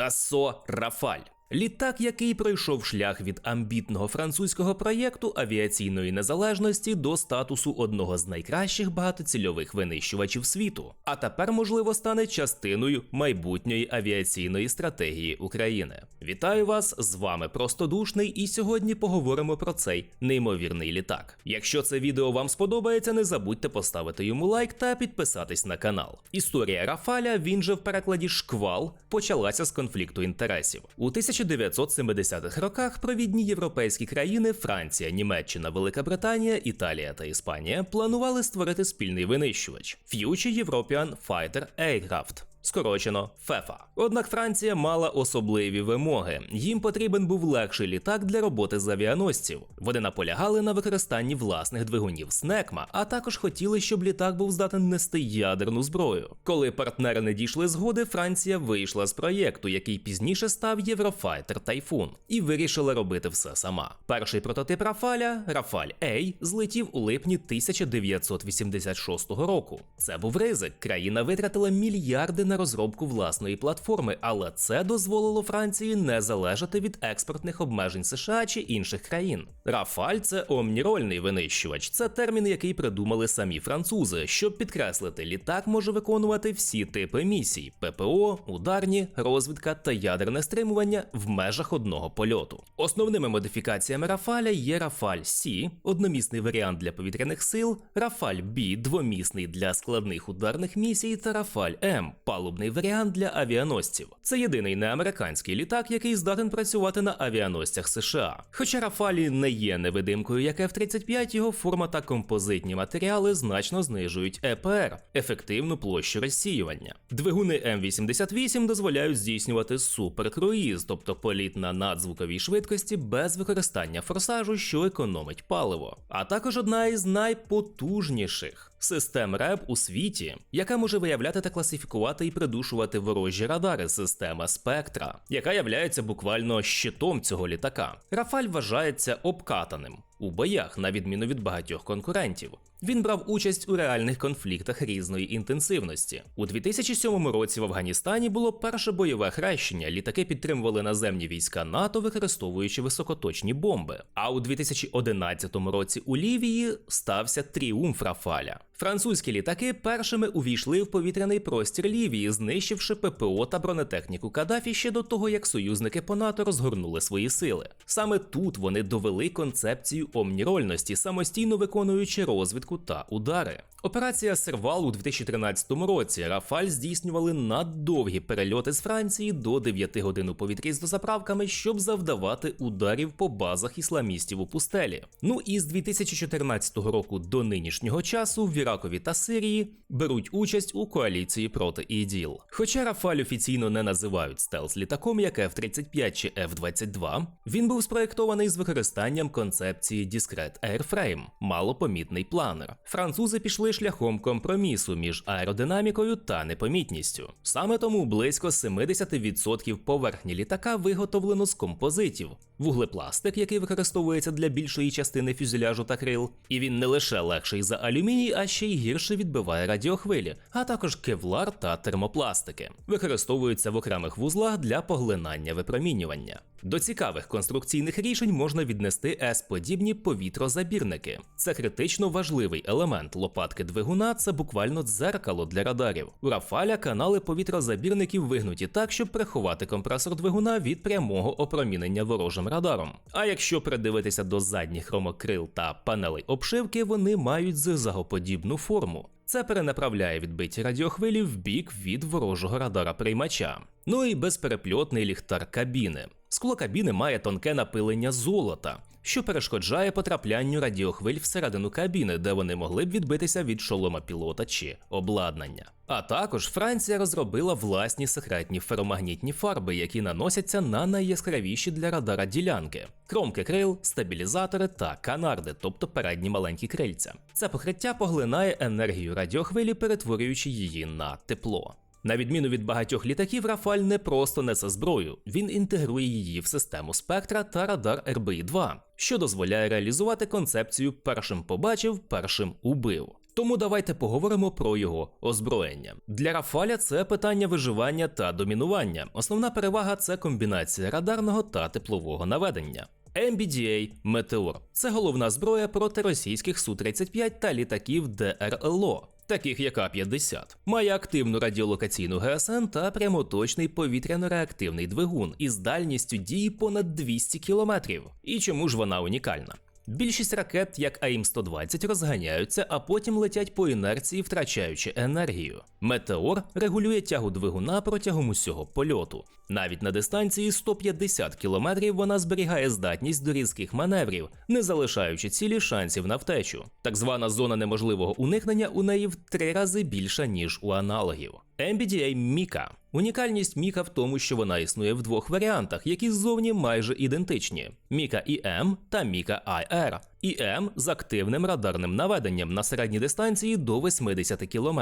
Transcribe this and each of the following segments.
Dassault Рафаль. Літак, який пройшов шлях від амбітного французького проєкту авіаційної незалежності до статусу одного з найкращих багатоцільових винищувачів світу, а тепер, можливо, стане частиною майбутньої авіаційної стратегії України. Вітаю вас! З вами Простодушний, і сьогодні поговоримо про цей неймовірний літак. Якщо це відео вам сподобається, не забудьте поставити йому лайк та підписатись на канал. Історія Рафаля, він же в перекладі шквал, почалася з конфлікту інтересів. У 1970-х роках провідні європейські країни Франція, Німеччина, Велика Британія, Італія та Іспанія планували створити спільний винищувач Future European Fighter Aircraft. Скорочено ФЕФА. Однак Франція мала особливі вимоги. Їм потрібен був легший літак для роботи з авіаносців. Вони наполягали на використанні власних двигунів СНЕКМА, а також хотіли, щоб літак був здатен нести ядерну зброю. Коли партнери не дійшли згоди, Франція вийшла з проєкту, який пізніше став Єврофайтер Тайфун, і вирішила робити все сама. Перший прототип Рафаля, Рафаль Ей, злетів у липні 1986 року. Це був ризик. Країна витратила мільярди на розробку власної платформи, але це дозволило Франції не залежати від експортних обмежень США чи інших країн. Рафаль це омнірольний винищувач. Це термін, який придумали самі французи, щоб підкреслити, літак може виконувати всі типи місій: ППО, ударні, розвідка та ядерне стримування в межах одного польоту. Основними модифікаціями Рафаля є Рафаль Сі, одномісний варіант для повітряних сил, Рафаль Бі, двомісний для складних ударних місій, та Рафаль М палубний варіант для авіаносців. Це єдиний неамериканський літак, який здатен працювати на авіаносцях США. Хоча Рафалі не є невидимкою, як F-35, його форма та композитні матеріали значно знижують ЕПР ефективну площу розсіювання. Двигуни М88 дозволяють здійснювати суперкруїз, тобто політ на надзвуковій швидкості без використання форсажу, що економить паливо. А також одна із найпотужніших систем РЕБ у світі, яка може виявляти та класифікувати і придушувати ворожі радари система Спектра, яка являється буквально щитом цього літака. Рафаль вважається обкатаним у боях, на відміну від багатьох конкурентів. Він брав участь у реальних конфліктах різної інтенсивності. У 2007 році в Афганістані було перше бойове хрещення. Літаки підтримували наземні війська НАТО, використовуючи високоточні бомби. А у 2011 році у Лівії стався тріумф Рафаля. Французькі літаки першими увійшли в повітряний простір Лівії, знищивши ППО та бронетехніку Кадафі ще до того, як союзники по НАТО розгорнули свої сили. Саме тут вони довели концепцію омнірольності, самостійно виконуючи розвідку та удари. Операція Сервал у 2013 році Рафаль здійснювали наддовгі перельоти з Франції до 9 годин у повітрі з дозаправками, щоб завдавати ударів по базах ісламістів у пустелі. Ну і з 2014 року до нинішнього часу в Іракові та Сирії беруть участь у коаліції проти ІДІЛ. Хоча Рафаль офіційно не називають стелс літаком, як F-35 чи F-22, він був спроєктований з використанням концепції Discrete Airframe – малопомітний планер. Французи пішли шляхом компромісу між аеродинамікою та непомітністю. Саме тому близько 70% поверхні літака виготовлено з композитів, вуглепластик, який використовується для більшої частини фюзеляжу та крил, і він не лише легший за алюміній, а ще й гірше відбиває радіохвилі, а також кевлар та термопластики. Використовуються в окремих вузлах для поглинання випромінювання. До цікавих конструкційних рішень можна віднести С-подібні повітрозабірники. Це критично важливий елемент лопатки двигуна, це буквально дзеркало для радарів. У Рафаля канали повітрозабірників вигнуті так, щоб приховати компресор двигуна від прямого опромінення ворожим радаром. А якщо придивитися до задніх хромокрил та панелей обшивки, вони мають зигзагоподібну форму. Це перенаправляє відбиті радіохвилі в бік від ворожого радара приймача. Ну і безперепльотний ліхтар кабіни. Скло кабіни має тонке напилення золота, що перешкоджає потраплянню радіохвиль всередину кабіни, де вони могли б відбитися від шолома пілота чи обладнання. А також Франція розробила власні секретні феромагнітні фарби, які наносяться на найяскравіші для радара ділянки: кромки крил, стабілізатори та канарди, тобто передні маленькі крильця. Це покриття поглинає енергію радіохвилі, перетворюючи її на тепло. На відміну від багатьох літаків, Рафаль не просто несе зброю, він інтегрує її в систему спектра та радар РБІ 2 що дозволяє реалізувати концепцію першим побачив, першим убив. Тому давайте поговоримо про його озброєння. Для Рафаля це питання виживання та домінування. Основна перевага це комбінація радарного та теплового наведення. MBDA Метеор це головна зброя проти російських Су-35 та літаків ДРЛО, таких як А-50. Має активну радіолокаційну ГСН та прямоточний повітряно-реактивний двигун із дальністю дії понад 200 км. І чому ж вона унікальна? Більшість ракет, як АІМ-120, розганяються, а потім летять по інерції, втрачаючи енергію. Метеор регулює тягу двигуна протягом усього польоту. Навіть на дистанції 150 км вона зберігає здатність до різких маневрів, не залишаючи цілі шансів на втечу. Так звана зона неможливого уникнення у неї в три рази більша, ніж у аналогів. MBDA Міка. Унікальність Міка в тому, що вона існує в двох варіантах, які ззовні майже ідентичні: Міка IM та Міка IR. IM з активним радарним наведенням на середній дистанції до 80 км,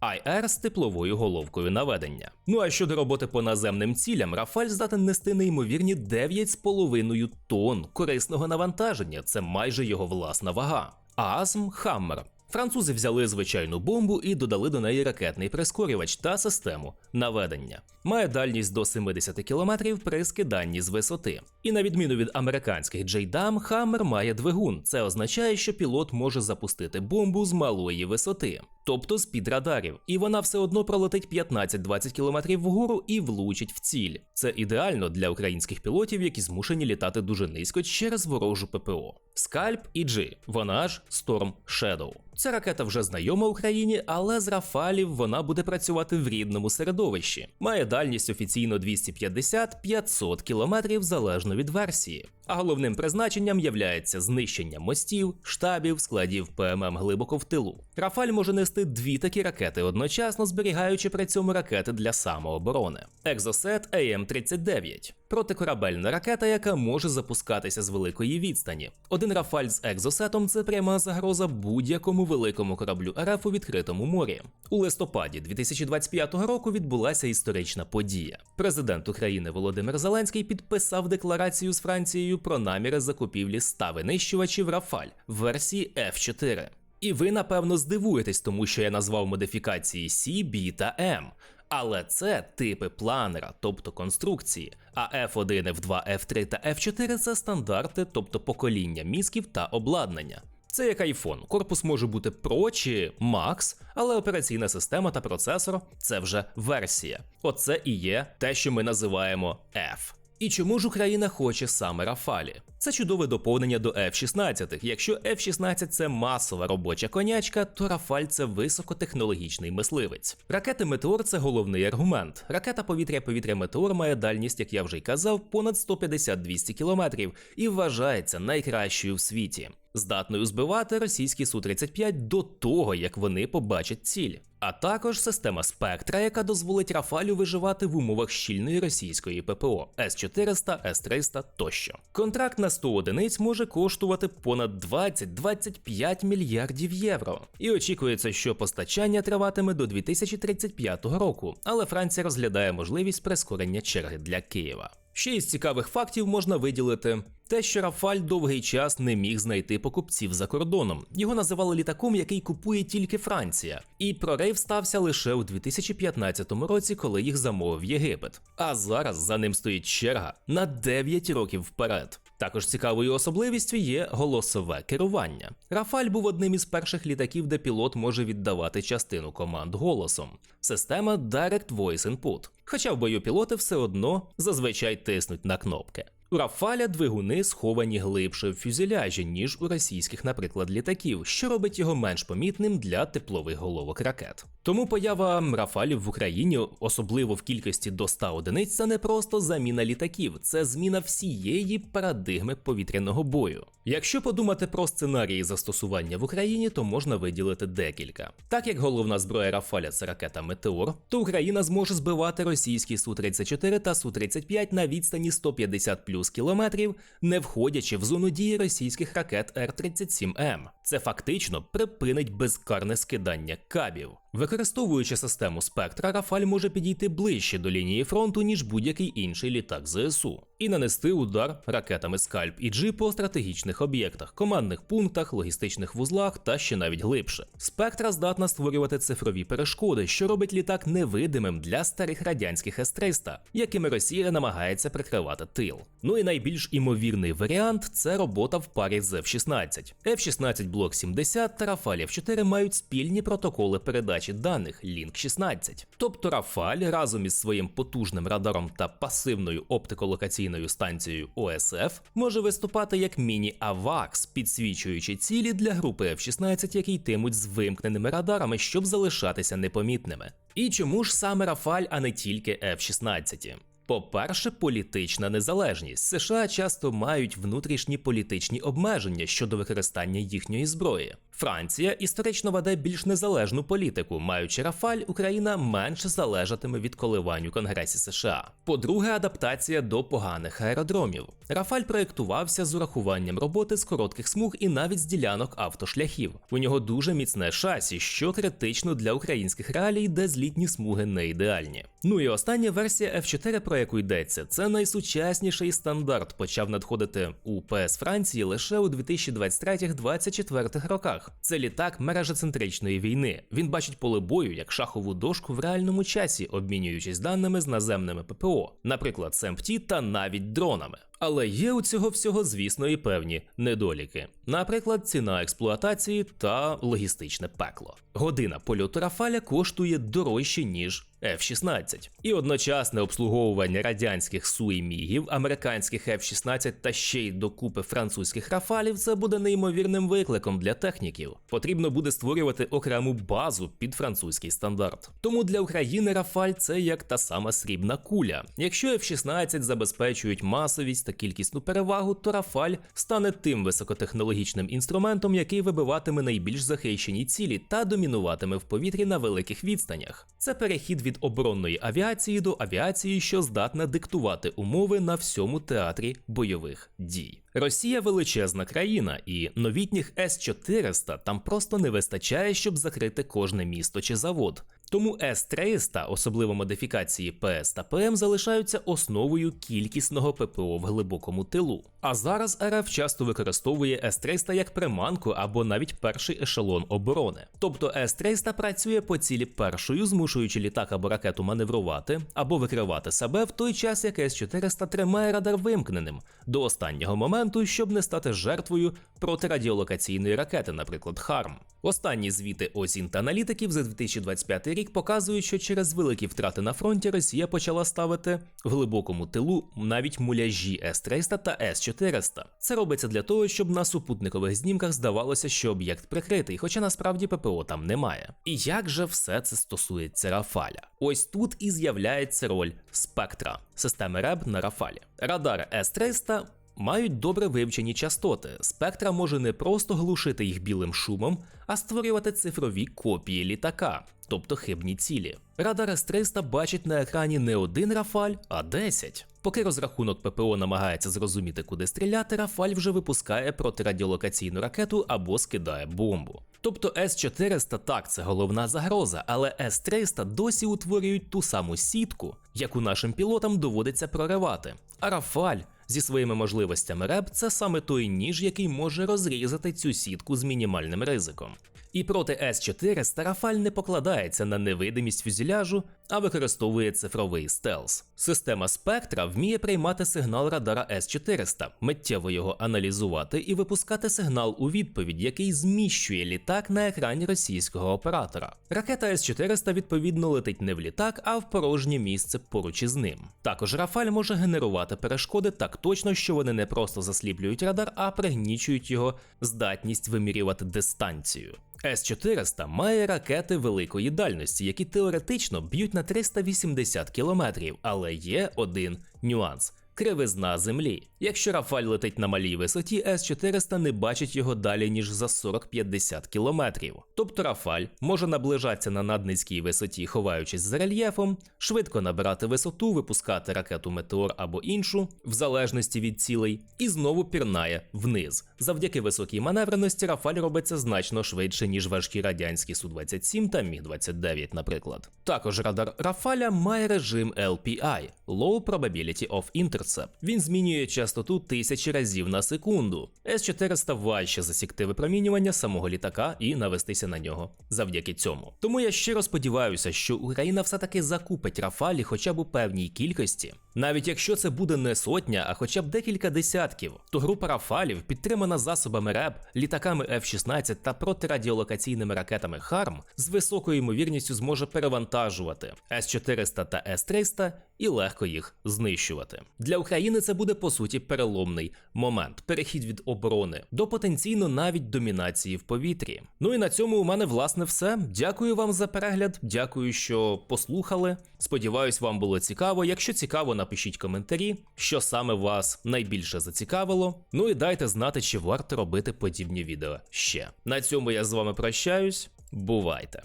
IR з тепловою головкою наведення. Ну а щодо роботи по наземним цілям, Рафаль здатен нести неймовірні 9,5 тонн корисного навантаження. Це майже його власна вага. Азм Хаммер. Французи взяли звичайну бомбу і додали до неї ракетний прискорювач та систему наведення. Має дальність до 70 км при скиданні з висоти. І на відміну від американських JDAM, Хаммер має двигун. Це означає, що пілот може запустити бомбу з малої висоти, тобто з-під радарів, і вона все одно пролетить 15-20 км вгору і влучить в ціль. Це ідеально для українських пілотів, які змушені літати дуже низько через ворожу ППО. Скальп EG, вона ж Storm Shadow. Ця ракета вже знайома Україні, але з Рафалів вона буде працювати в рідному середовищі. Має дальність офіційно 250-500 км залежно від версії. А головним призначенням являється знищення мостів, штабів, складів ПММ глибоко в тилу. Рафаль може нести дві такі ракети одночасно, зберігаючи при цьому ракети для самооборони. Екзосет АМ-39 протикорабельна ракета, яка може запускатися з великої відстані. Один Рафаль з екзосетом це пряма загроза будь-якому великому кораблю РФ у відкритому морі. У листопаді 2025 року відбулася історична подія. Президент України Володимир Зеленський підписав декларацію з Францією про наміри закупівлі 100 винищувачів Рафаль в версії F4. І ви напевно здивуєтесь, тому що я назвав модифікації C, B та M. Але це типи планера, тобто конструкції. А F1, F2, F3 та F4 це стандарти, тобто покоління мізків та обладнання. Це як iPhone. Корпус може бути Pro чи Max, але операційна система та процесор це вже версія. Оце і є те, що ми називаємо F. І чому ж Україна хоче саме Рафалі? Це чудове доповнення до F-16. Якщо F-16 це масова робоча конячка, то Рафаль це високотехнологічний мисливець. Ракети Метеор це головний аргумент. Ракета повітря-повітря Метеор має дальність, як я вже й казав, понад 150-200 км і вважається найкращою в світі. Здатною збивати російські Су-35 до того, як вони побачать ціль, а також система спектра, яка дозволить Рафалю виживати в умовах щільної російської ППО С-400, С-300 тощо. Контракт на 100 одиниць може коштувати понад 20-25 мільярдів євро. І очікується, що постачання триватиме до 2035 року, але Франція розглядає можливість прискорення черги для Києва. Ще із цікавих фактів можна виділити те, що Рафаль довгий час не міг знайти покупців за кордоном. Його називали літаком, який купує тільки Франція. І прорив стався лише у 2015 році, коли їх замовив Єгипет. А зараз за ним стоїть черга на 9 років вперед. Також цікавою особливістю є голосове керування. Рафаль був одним із перших літаків, де пілот може віддавати частину команд голосом. Система Direct Voice Input. Хоча в бою пілоти все одно зазвичай тиснуть на кнопки. У Рафаля двигуни сховані глибше в фюзеляжі, ніж у російських, наприклад, літаків, що робить його менш помітним для теплових головок ракет. Тому поява Рафалів в Україні, особливо в кількості до 100 одиниць, це не просто заміна літаків, це зміна всієї парадигми повітряного бою. Якщо подумати про сценарії застосування в Україні, то можна виділити декілька. Так як головна зброя Рафаля це ракета Метеор, то Україна зможе збивати російські Су-34 та Су-35 на відстані 150 плюс кілометрів, не входячи в зону дії російських ракет Р-37М. Це фактично припинить безкарне скидання кабів. Використовуючи систему спектра, Рафаль може підійти ближче до лінії фронту, ніж будь-який інший літак ЗСУ, і нанести удар ракетами Скальп і Джи по стратегічних об'єктах, командних пунктах, логістичних вузлах та ще навіть глибше. Спектра здатна створювати цифрові перешкоди, що робить літак невидимим для старих радянських С-300, якими Росія намагається прикривати тил. Ну і найбільш імовірний варіант це робота в парі з F-16. F-16 Блок 70 та Рафаль F4 мають спільні протоколи передачі даних Link 16. Тобто Рафаль разом із своїм потужним радаром та пасивною оптиколокаційною станцією ОСФ може виступати як міні-авакс, підсвічуючи цілі для групи F-16, які йтимуть з вимкненими радарами, щоб залишатися непомітними. І чому ж саме Рафаль, а не тільки F-16? По-перше, політична незалежність. США часто мають внутрішні політичні обмеження щодо використання їхньої зброї. Франція історично веде більш незалежну політику, маючи Рафаль, Україна менше залежатиме від коливань у Конгресі США. По-друге, адаптація до поганих аеродромів. Рафаль проєктувався з урахуванням роботи з коротких смуг і навіть з ділянок автошляхів. У нього дуже міцне шасі, що критично для українських реалій, де злітні смуги не ідеальні. Ну і остання версія F4, про яку йдеться, це найсучасніший стандарт, почав надходити у ПС Франції лише у 2023-2024 роках. Це літак мережецентричної війни. Він бачить поле бою як шахову дошку в реальному часі, обмінюючись даними з наземними ППО, наприклад, СМПТ та навіть дронами. Але є у цього всього, звісно, і певні недоліки, наприклад, ціна експлуатації та логістичне пекло. Година польоту Рафаля коштує дорожче ніж F-16. І одночасне обслуговування радянських Су і мігів, американських F-16 та ще й докупи французьких рафалів це буде неймовірним викликом для техніків. Потрібно буде створювати окрему базу під французький стандарт. Тому для України Рафаль це як та сама срібна куля. Якщо F-16 забезпечують масовість та кількісну перевагу, то Рафаль стане тим високотехнологічним інструментом, який вибиватиме найбільш захищені цілі та домінуватиме в повітрі на великих відстанях. Це перехід від оборонної авіації до авіації, що здатна диктувати умови на всьому театрі бойових дій. Росія величезна країна, і новітніх С-400 там просто не вистачає, щоб закрити кожне місто чи завод. Тому С-300, особливо модифікації ПС та ПМ, залишаються основою кількісного ППО в глибокому тилу. А зараз РФ часто використовує С-300 як приманку або навіть перший ешелон оборони. Тобто С-300 працює по цілі першою, змушуючи літак або ракету маневрувати або викривати себе в той час, як С-400 тримає радар вимкненим до останнього моменту, щоб не стати жертвою протирадіолокаційної ракети, наприклад, Харм. Останні звіти осінь та аналітиків за 2025 рік показують, що через великі втрати на фронті Росія почала ставити в глибокому тилу навіть муляжі С-300 та С-400. Це робиться для того, щоб на супутникових знімках здавалося, що об'єкт прикритий, хоча насправді ППО там немає. І як же все це стосується Рафаля? Ось тут і з'являється роль спектра системи РЕБ на Рафалі. Радари С-300 мають добре вивчені частоти. Спектра може не просто глушити їх білим шумом, а створювати цифрові копії літака, тобто хибні цілі. Радар С-300 бачить на екрані не один Рафаль, а 10. Поки розрахунок ППО намагається зрозуміти, куди стріляти, Рафаль вже випускає протирадіолокаційну ракету або скидає бомбу. Тобто С-400 так, це головна загроза, але С-300 досі утворюють ту саму сітку, яку нашим пілотам доводиться проривати. А Рафаль зі своїми можливостями реп це саме той ніж, який може розрізати цю сітку з мінімальним ризиком. І проти С4 Старафаль не покладається на невидимість фюзеляжу, а використовує цифровий стелс. Система спектра вміє приймати сигнал радара С-400, миттєво його аналізувати і випускати сигнал у відповідь, який зміщує літак на екрані російського оператора. Ракета С-400 відповідно летить не в літак, а в порожнє місце поруч із ним. Також Рафаль може генерувати перешкоди так точно, що вони не просто засліплюють радар, а пригнічують його здатність вимірювати дистанцію. С-400 має ракети великої дальності, які теоретично б'ють на 380 кілометрів, але є один нюанс. Кривизна землі. Якщо Рафаль летить на малій висоті, С-400 не бачить його далі ніж за 40-50 кілометрів. Тобто Рафаль може наближатися на наднизькій висоті, ховаючись за рельєфом, швидко набирати висоту, випускати ракету Метеор або іншу, в залежності від цілей, і знову пірнає вниз. Завдяки високій маневреності Рафаль робиться значно швидше, ніж важкі радянські Су-27 та Міг-29, наприклад. Також радар Рафаля має режим LPI – Low Probability of Intercept. Він змінює частоту тисячі разів на секунду. С-400 важче засікти випромінювання самого літака і навестися на нього завдяки цьому. Тому я щиро сподіваюся, що Україна все-таки закупить Рафалі хоча б у певній кількості. Навіть якщо це буде не сотня, а хоча б декілька десятків, то група Рафалів, підтримана засобами РЕБ, літаками F-16 та протирадіолокаційними ракетами ХАРМ, з високою ймовірністю зможе перевантажувати С-400 та С-300 і легко їх знищувати. Для України це буде по суті переломний момент, перехід від оборони до потенційно навіть домінації в повітрі. Ну і на цьому у мене власне все. Дякую вам за перегляд. Дякую, що послухали. Сподіваюсь, вам було цікаво. Якщо цікаво, напишіть коментарі, що саме вас найбільше зацікавило. Ну і дайте знати, чи варто робити подібні відео ще. На цьому я з вами прощаюсь. Бувайте!